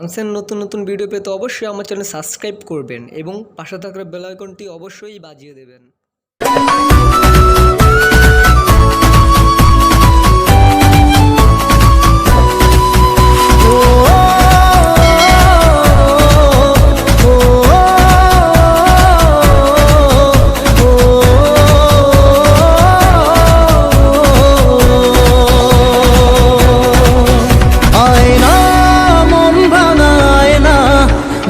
ডান্সের নতুন নতুন ভিডিও পেতে অবশ্যই আমার চ্যানেল সাবস্ক্রাইব করবেন এবং পাশে থাকা বেল আইকনটি অবশ্যই বাজিয়ে দেবেন।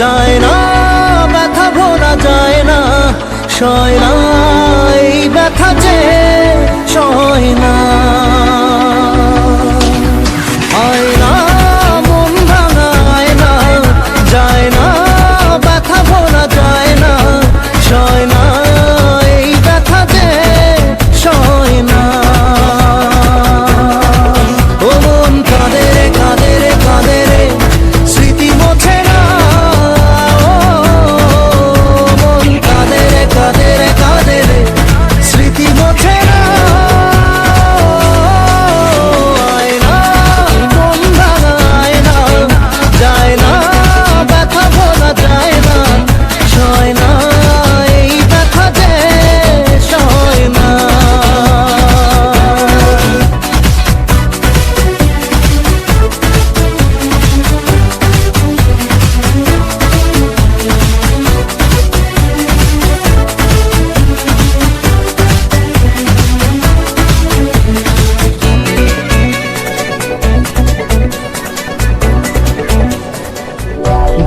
যায় না ব্যথা ভোলা যায় না সয় না এই ব্যথা যে সয় না।